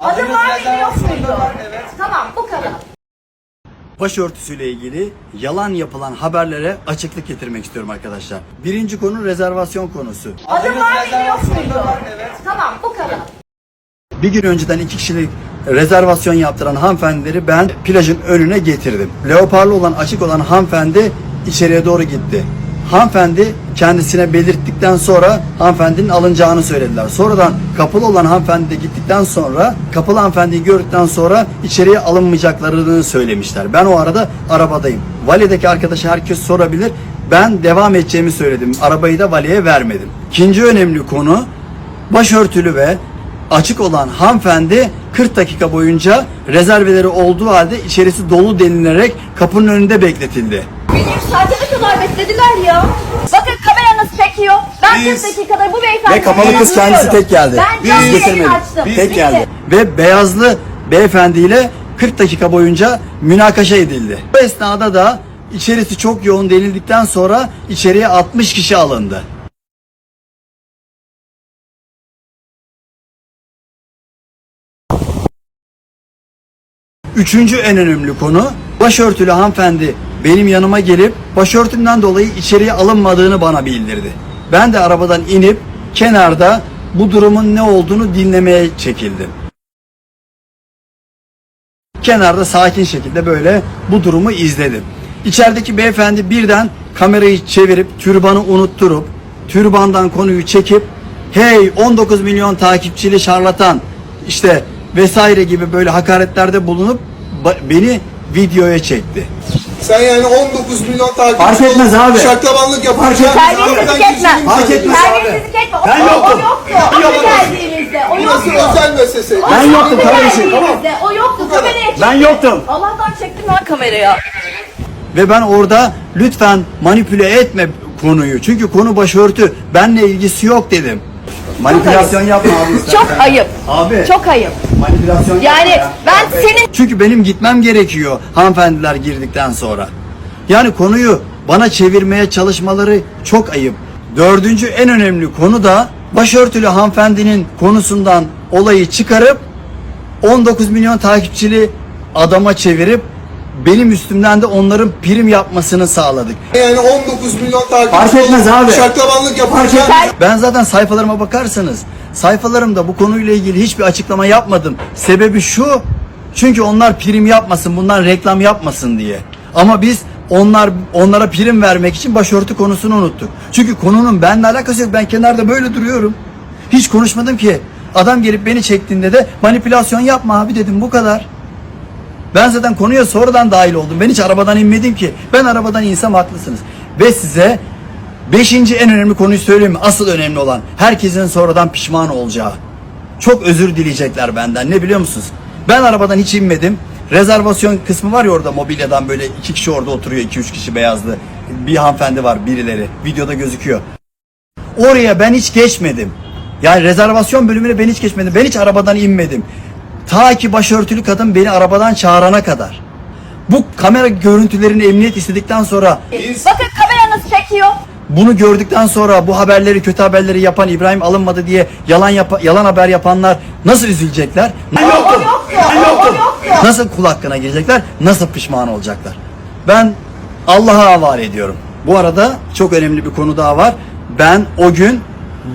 Adı Evet, var mıydı yok muydu? evet. Tamam bu kadar. Başörtüsüyle ilgili yalan yapılan haberlere açıklık getirmek istiyorum arkadaşlar. Birinci konu rezervasyon konusu. Adı Evet, var mıydı yok muydu? evet. Tamam bu kadar. Bir gün önceden iki kişilik rezervasyon yaptıran hanımefendileri ben plajın önüne getirdim. Leoparlı olan açık olan hanımefendi içeriye doğru gitti. Hanımefendi kendisine belirttikten sonra hanımefendinin alınacağını söylediler. Sonradan kapalı olan hanımefendi de gittikten sonra kapalı hanımefendiyi gördükten sonra içeriye alınmayacaklarını söylemişler. Ben o arada arabadayım. Vali'deki arkadaşı herkes sorabilir. Ben devam edeceğimi söyledim. Arabayı da valiye vermedim. İkinci önemli konu başörtülü ve açık olan hanımefendi 40 dakika boyunca rezerveleri olduğu halde içerisi dolu denilerek kapının önünde bekletildi. Bir saate ne kadar beklediler ya? Bakın kamera nasıl çekiyor. Ben 40 Biz- dakikada bu beyefendi. Ve kapalı kız kendisi tek geldi. Ben Biz canlı getirmedik. açtım. Tek Bitti. geldi. Ve beyazlı beyefendiyle 40 dakika boyunca münakaşa edildi. Bu esnada da içerisi çok yoğun denildikten sonra içeriye 60 kişi alındı. Üçüncü en önemli konu başörtülü hanımefendi benim yanıma gelip başörtümden dolayı içeriye alınmadığını bana bildirdi. Ben de arabadan inip kenarda bu durumun ne olduğunu dinlemeye çekildim. Kenarda sakin şekilde böyle bu durumu izledim. İçerideki beyefendi birden kamerayı çevirip türbanı unutturup türbandan konuyu çekip hey 19 milyon takipçili şarlatan işte vesaire gibi böyle hakaretlerde bulunup beni videoya çekti. Sen yani 19 milyon takipçi Fark etmez abi. Şaklabanlık yapacaksın. Terbiyesizlik etme. Fark etmez abi. Terbiyesizlik etme. O, Ben yoktum. O yoktu. O yoktum. geldiğimizde. O Burası yoktu. özel meselesi. O Ben yoktum kardeşim, geldiğimizde. O yoktu. Kameraya. Ben yoktum. Allah'tan çektim lan kameraya. Ve ben orada lütfen manipüle etme konuyu. Çünkü konu başörtü. Benle ilgisi yok dedim. Manipülasyon yapma abi. istersen. Çok ayıp. Abi. Çok ayıp. Manipülasyon yapma Yani ya. ben senin Çünkü benim gitmem gerekiyor hanımefendiler girdikten sonra. Yani konuyu bana çevirmeye çalışmaları çok ayıp. Dördüncü en önemli konu da başörtülü hanımefendinin konusundan olayı çıkarıp 19 milyon takipçili adama çevirip benim üstümden de onların prim yapmasını sağladık. Yani 19 milyon takipçi Fark etmez abi. Şaklabanlık yapacaksın. Ben zaten sayfalarıma bakarsanız sayfalarımda bu konuyla ilgili hiçbir açıklama yapmadım. Sebebi şu. Çünkü onlar prim yapmasın, bundan reklam yapmasın diye. Ama biz onlar onlara prim vermek için başörtü konusunu unuttuk. Çünkü konunun benimle alakası yok. Ben kenarda böyle duruyorum. Hiç konuşmadım ki. Adam gelip beni çektiğinde de manipülasyon yapma abi dedim bu kadar. Ben zaten konuya sonradan dahil oldum. Ben hiç arabadan inmedim ki. Ben arabadan insem haklısınız. Ve size beşinci en önemli konuyu söyleyeyim? Asıl önemli olan herkesin sonradan pişman olacağı. Çok özür dileyecekler benden. Ne biliyor musunuz? Ben arabadan hiç inmedim. Rezervasyon kısmı var ya orada mobilyadan böyle iki kişi orada oturuyor. iki üç kişi beyazlı. Bir hanımefendi var birileri. Videoda gözüküyor. Oraya ben hiç geçmedim. Yani rezervasyon bölümüne ben hiç geçmedim. Ben hiç arabadan inmedim. Ta ki başörtülü kadın beni arabadan çağırana kadar. Bu kamera görüntülerini emniyet istedikten sonra bakın kamera nasıl çekiyor. bunu gördükten sonra bu haberleri kötü haberleri yapan İbrahim alınmadı diye yalan yapa- yalan haber yapanlar nasıl üzülecekler? Yoktum. yoktu. O yoktu. Nasıl kul hakkına girecekler? Nasıl pişman olacaklar? Ben Allah'a havale ediyorum. Bu arada çok önemli bir konu daha var. Ben o gün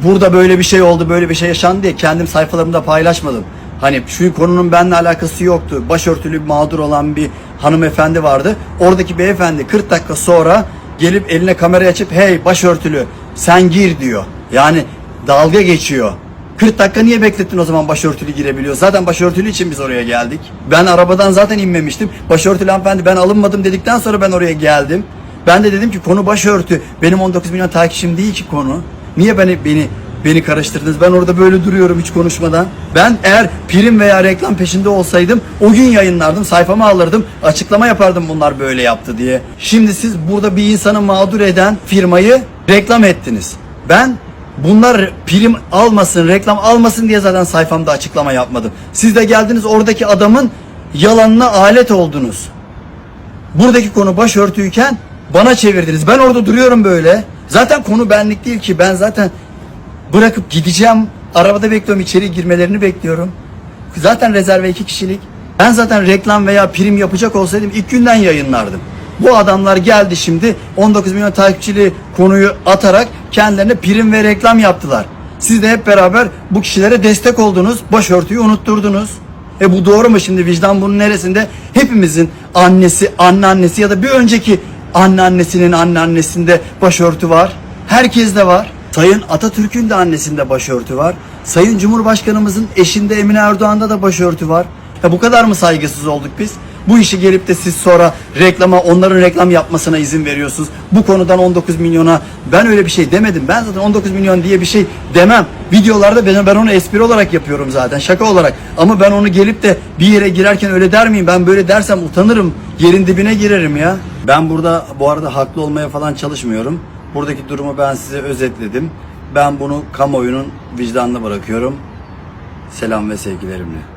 burada böyle bir şey oldu, böyle bir şey yaşandı diye kendim sayfalarımda paylaşmadım. Hani şu konunun benimle alakası yoktu. Başörtülü mağdur olan bir hanımefendi vardı. Oradaki beyefendi 40 dakika sonra gelip eline kamerayı açıp hey başörtülü sen gir diyor. Yani dalga geçiyor. 40 dakika niye beklettin o zaman başörtülü girebiliyor? Zaten başörtülü için biz oraya geldik. Ben arabadan zaten inmemiştim. Başörtülü hanımefendi ben alınmadım dedikten sonra ben oraya geldim. Ben de dedim ki konu başörtü. Benim 19 milyon takipçim değil ki konu. Niye beni beni beni karıştırdınız? Ben orada böyle duruyorum hiç konuşmadan. Ben eğer prim veya reklam peşinde olsaydım o gün yayınlardım, sayfama alırdım, açıklama yapardım bunlar böyle yaptı diye. Şimdi siz burada bir insanı mağdur eden firmayı reklam ettiniz. Ben Bunlar prim almasın, reklam almasın diye zaten sayfamda açıklama yapmadım. Siz de geldiniz oradaki adamın yalanına alet oldunuz. Buradaki konu başörtüyken bana çevirdiniz. Ben orada duruyorum böyle. Zaten konu benlik değil ki. Ben zaten bırakıp gideceğim. Arabada bekliyorum, içeri girmelerini bekliyorum. zaten rezerve iki kişilik. Ben zaten reklam veya prim yapacak olsaydım ilk günden yayınlardım. Bu adamlar geldi şimdi 19 milyon takipçili konuyu atarak kendilerine prim ve reklam yaptılar. Siz de hep beraber bu kişilere destek oldunuz, başörtüyü unutturdunuz. E bu doğru mu şimdi vicdan bunun neresinde? Hepimizin annesi, anneannesi ya da bir önceki anneannesinin anneannesinde başörtü var. Herkeste var. Sayın Atatürk'ün de annesinde başörtü var. Sayın Cumhurbaşkanımızın eşinde Emine Erdoğan'da da başörtü var. Ya bu kadar mı saygısız olduk biz? Bu işi gelip de siz sonra reklama, onların reklam yapmasına izin veriyorsunuz. Bu konudan 19 milyona ben öyle bir şey demedim. Ben zaten 19 milyon diye bir şey demem. Videolarda ben, ben onu espri olarak yapıyorum zaten, şaka olarak. Ama ben onu gelip de bir yere girerken öyle der miyim? Ben böyle dersem utanırım. Yerin dibine girerim ya. Ben burada bu arada haklı olmaya falan çalışmıyorum. Buradaki durumu ben size özetledim. Ben bunu kamuoyunun vicdanına bırakıyorum. Selam ve sevgilerimle.